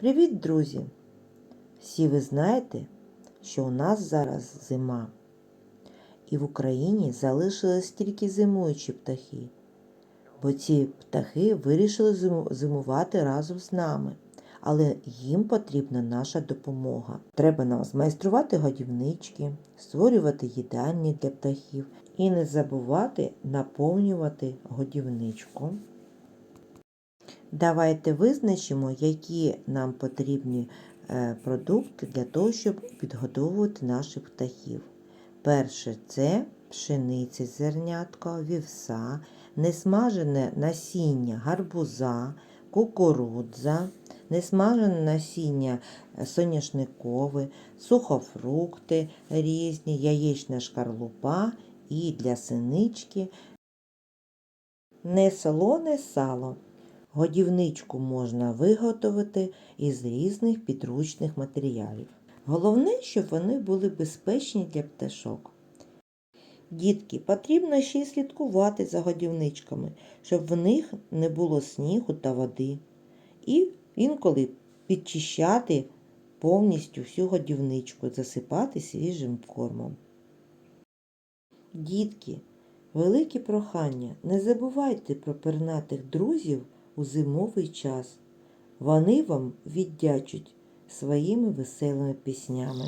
Привіт, друзі! Всі ви знаєте, що у нас зараз зима, і в Україні залишились тільки зимуючі птахи, бо ці птахи вирішили зимувати разом з нами, але їм потрібна наша допомога. Треба нам змайструвати годівнички, створювати їдальні для птахів і не забувати наповнювати годівничку. Давайте визначимо, які нам потрібні е, продукти для того, щоб підгодовувати наших птахів. Перше це пшениця зернятко, вівса, несмажене насіння гарбуза, кукурудза, несмажене насіння е, соняшникове, сухофрукти різні, яєчна шкарлупа і для синички несолоне сало. Годівничку можна виготовити із різних підручних матеріалів. Головне, щоб вони були безпечні для пташок. Дітки, потрібно ще й слідкувати за годівничками, щоб в них не було снігу та води. І інколи підчищати повністю всю годівничку, засипати свіжим кормом. Дітки, велике прохання, не забувайте про пернатих друзів у зимовий час. Вони вам віддячуть своїми веселими піснями.